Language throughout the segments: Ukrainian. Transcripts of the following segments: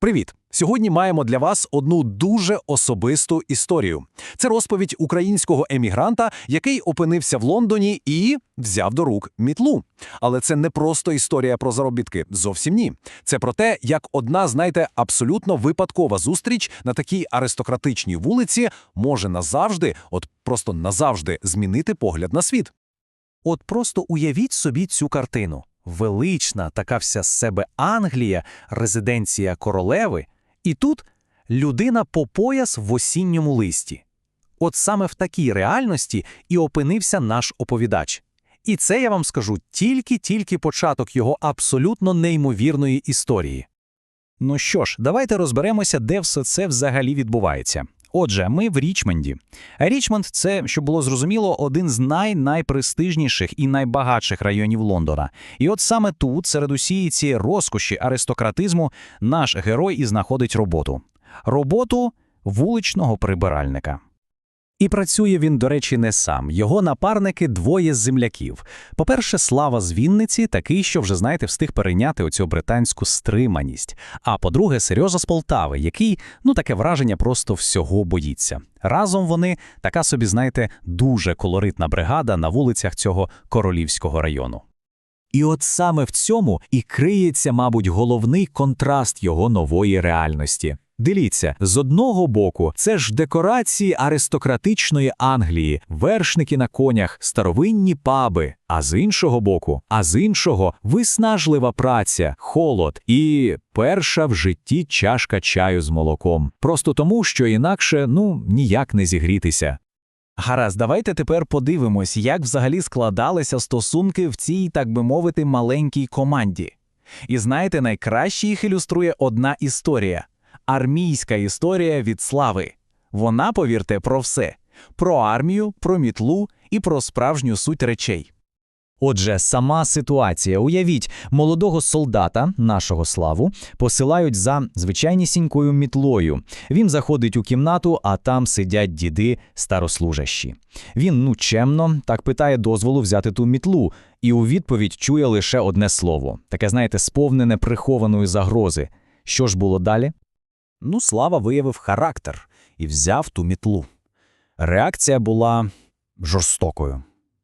Привіт! Сьогодні маємо для вас одну дуже особисту історію. Це розповідь українського емігранта, який опинився в Лондоні і взяв до рук мітлу. Але це не просто історія про заробітки. Зовсім ні. Це про те, як одна, знаєте, абсолютно випадкова зустріч на такій аристократичній вулиці може назавжди, от просто назавжди, змінити погляд на світ. От просто уявіть собі цю картину. Велична, така вся з себе Англія, резиденція королеви, і тут людина по пояс в осінньому листі. От саме в такій реальності і опинився наш оповідач. І це я вам скажу тільки-тільки початок його абсолютно неймовірної історії. Ну що ж, давайте розберемося, де все це взагалі відбувається. Отже, ми в Річмонді. Річмонд це, щоб було зрозуміло, один з най-найпрестижніших і найбагатших районів Лондона. І от саме тут, серед усієї цієї розкоші аристократизму, наш герой і знаходить роботу. Роботу вуличного прибиральника. І працює він, до речі, не сам. Його напарники двоє з земляків. По-перше, Слава з Вінниці, такий, що вже, знаєте, встиг перейняти оцю британську стриманість. А по-друге, Сережа з Полтави, який, ну таке враження, просто всього боїться. Разом вони така собі, знаєте, дуже колоритна бригада на вулицях цього королівського району. І от саме в цьому і криється, мабуть, головний контраст його нової реальності. Дивіться, з одного боку, це ж декорації аристократичної Англії, вершники на конях, старовинні паби, а з іншого боку, а з іншого виснажлива праця, холод і перша в житті чашка чаю з молоком. Просто тому, що інакше ну ніяк не зігрітися. Гаразд, давайте тепер подивимось, як взагалі складалися стосунки в цій, так би мовити, маленькій команді. І знаєте, найкраще їх ілюструє одна історія армійська історія від слави. Вона, повірте, про все: про армію, про мітлу і про справжню суть речей. Отже, сама ситуація. Уявіть, молодого солдата, нашого славу, посилають за звичайнісінькою мітлою. Він заходить у кімнату, а там сидять діди старослужащі. Він ну чемно так питає дозволу взяти ту мітлу, і у відповідь чує лише одне слово таке, знаєте, сповнене прихованої загрози. Що ж було далі? Ну, Слава виявив характер і взяв ту мітлу. Реакція була жорстокою.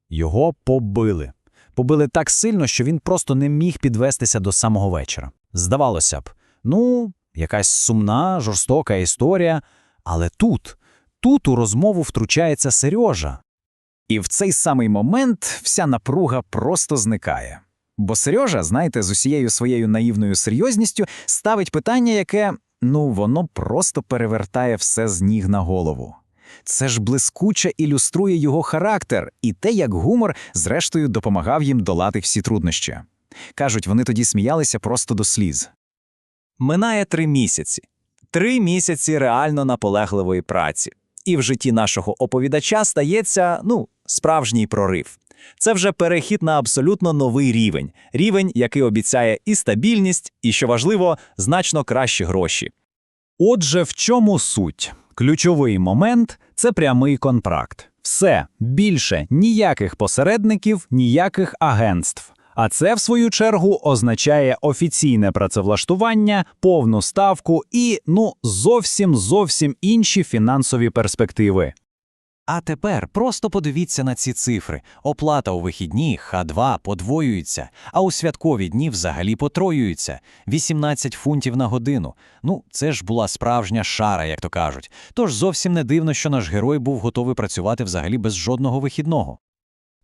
Його побили. Побили так сильно, що він просто не міг підвестися до самого вечора. Здавалося б, ну, якась сумна, жорстока історія, але тут, тут у розмову втручається Сережа. І в цей самий момент вся напруга просто зникає. Бо Сережа, знаєте, з усією своєю наївною серйозністю ставить питання, яке, ну, воно просто перевертає все з ніг на голову. Це ж блискуче ілюструє його характер і те, як гумор, зрештою, допомагав їм долати всі труднощі. Кажуть, вони тоді сміялися просто до сліз. Минає три місяці. Три місяці реально наполегливої праці. І в житті нашого оповідача стається, ну, справжній прорив. Це вже перехід на абсолютно новий рівень, рівень, який обіцяє і стабільність, і, що важливо, значно кращі гроші. Отже, в чому суть? Ключовий момент це прямий контракт. Все більше ніяких посередників, ніяких агентств. А це, в свою чергу, означає офіційне працевлаштування, повну ставку і, ну, зовсім зовсім інші фінансові перспективи. А тепер просто подивіться на ці цифри. Оплата у вихідні Х2 подвоюється, а у святкові дні взагалі потроюється 18 фунтів на годину. Ну, це ж була справжня шара, як то кажуть. Тож зовсім не дивно, що наш герой був готовий працювати взагалі без жодного вихідного.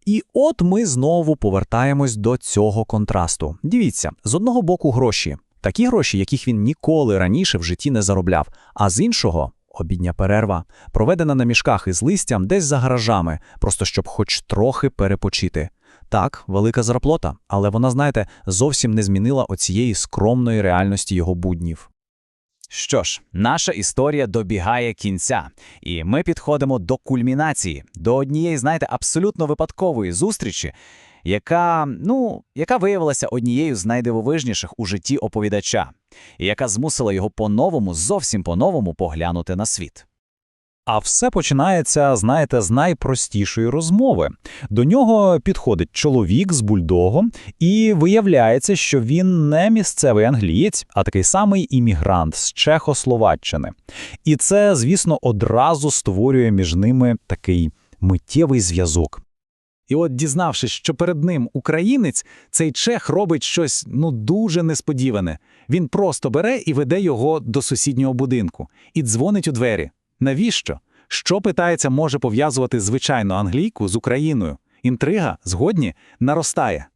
І от ми знову повертаємось до цього контрасту. Дивіться, з одного боку гроші, такі гроші, яких він ніколи раніше в житті не заробляв, а з іншого обідня перерва, проведена на мішках із листям десь за гаражами, просто щоб хоч трохи перепочити. Так, велика зарплата, але вона, знаєте, зовсім не змінила оцієї скромної реальності його буднів. Що ж, наша історія добігає кінця, і ми підходимо до кульмінації, до однієї, знаєте, абсолютно випадкової зустрічі, яка, ну, яка виявилася однією з найдивовижніших у житті оповідача, і яка змусила його по-новому, зовсім по-новому поглянути на світ. А все починається, знаєте, з найпростішої розмови. До нього підходить чоловік з бульдогом, і виявляється, що він не місцевий англієць, а такий самий іммігрант з Чехословаччини. І це, звісно, одразу створює між ними такий миттєвий зв'язок. І от, дізнавшись, що перед ним українець, цей чех робить щось ну дуже несподіване. Він просто бере і веде його до сусіднього будинку і дзвонить у двері. Навіщо? Що питається, може пов'язувати звичайну англійку з Україною? Інтрига, згодні, наростає.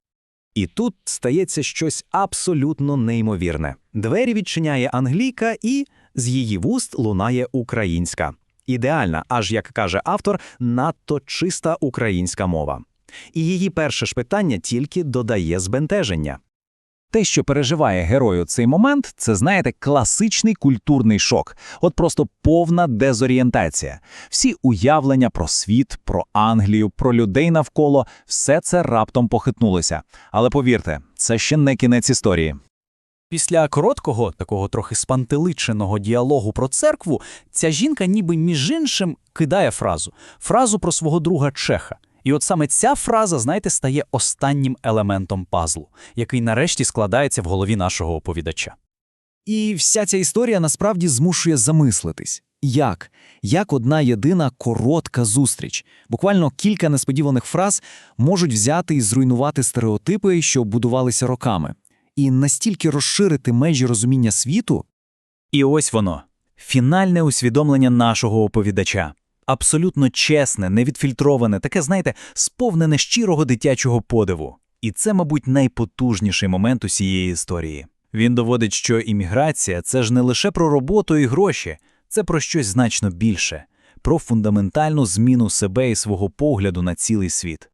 І тут стається щось абсолютно неймовірне. Двері відчиняє англійка, і з її вуст лунає українська. Ідеальна, аж як каже автор, надто чиста українська мова. І її перше ж питання тільки додає збентеження. Те, що переживає герой у цей момент, це, знаєте, класичний культурний шок. От просто повна дезорієнтація. Всі уявлення про світ, про Англію, про людей навколо – все це раптом похитнулося. Але повірте, це ще не кінець історії. Після короткого, такого трохи спантеличеного діалогу про церкву, ця жінка ніби між іншим кидає фразу. Фразу про свого друга Чеха. І от саме ця фраза, знаєте, стає останнім елементом пазлу, який нарешті складається в голові нашого оповідача. І вся ця історія насправді змушує замислитись. Як? Як одна єдина коротка зустріч, буквально кілька несподіваних фраз можуть взяти і зруйнувати стереотипи, що будувалися роками, і настільки розширити межі розуміння світу, І ось воно – фінальне усвідомлення нашого оповідача. Абсолютно чесне, невідфільтроване, таке, знаєте, сповнене щирого дитячого подиву. І це, мабуть, найпотужніший момент усієї історії. Він доводить, що імміграція – це ж не лише про роботу і гроші, це про щось значно більше, про фундаментальну зміну себе і свого погляду на цілий світ.